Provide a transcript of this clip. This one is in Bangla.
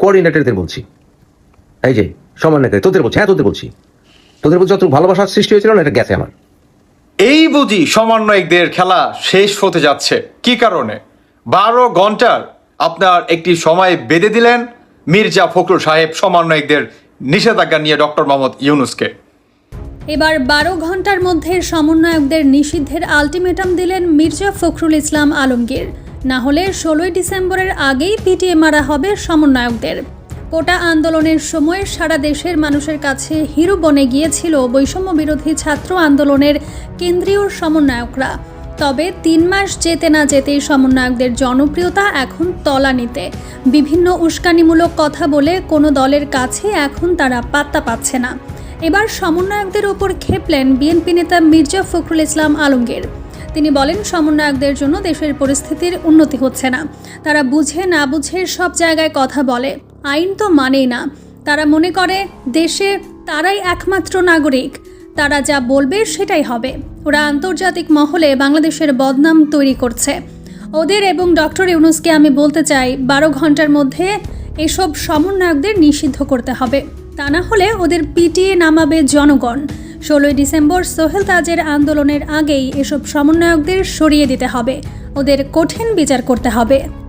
কোঅর্ডিনেটরদের বলছি। এই যে সমন্বয়কারী তোদের বলছি হ্যাঁ তোদের বলছি। তোদের বলছি যত ভালোবাসার সৃষ্টি হয়েছিল না এটা গেছে আমার। এই বুঝি সমন্বয়কদের খেলা শেষ হতে যাচ্ছে। কি কারণে? বারো ঘণ্টার আপনার একটি সময় বেঁধে দিলেন মির্জা ফখরুল সাহেব সমন্বয়কদের নিষেধাজ্ঞা নিয়ে ডক্টর মোহাম্মদ ইউনুসকে। এবার বারো ঘণ্টার মধ্যে সমন্বয়কদের নিষিদ্ধের আলটিমেটাম দিলেন মির্জা ফখরুল ইসলাম আলমগীর। না হলে ষোলোই ডিসেম্বরের আগেই পিটিয়ে মারা হবে সমন্বয়কদের। কোটা আন্দোলনের সময় সারা দেশের মানুষের কাছে হিরো বনে গিয়েছিল বৈষম্য বিরোধী ছাত্র আন্দোলনের কেন্দ্রীয় সমন্বয়করা। তবে তিন মাস যেতে না যেতেই সমন্বয়কদের জনপ্রিয়তা এখন তলানিতে। বিভিন্ন উস্কানিমূলক কথা বলে কোনো দলের কাছে এখন তারা পাত্তা পাচ্ছে না। এবার সমন্বয়কদের ওপর খেপলেন বিএনপি নেতা মির্জা ফখরুল ইসলাম আলমগীর। তিনি বলেন, সমন্বয়কদের জন্য দেশের পরিস্থিতির উন্নতি হচ্ছে না। তারা বুঝে না বুঝে সব জায়গায় কথা বলে। আইন তো মানেই না। তারা মনে করে, দেশে তারাই একমাত্র নাগরিক। তারা যা বলবে সেটাই হবে। ওরা আন্তর্জাতিক মহলে বাংলাদেশের বদনাম তৈরি করছে। ওদের এবং ডক্টর ইউনুসকে আমি বলতে চাই, বারো ঘণ্টার মধ্যে এসব সমন্বয়কদের নিষিদ্ধ করতে হবে। তা না হলে ওদের পিটিয়ে নামাবে জনগণ। ষোলোই ডিসেম্বর সোহেল তাজের আন্দোলনের আগেই এসব সমন্বয়কদের সরিয়ে দিতে হবে। ওদের কঠিন বিচার করতে হবে।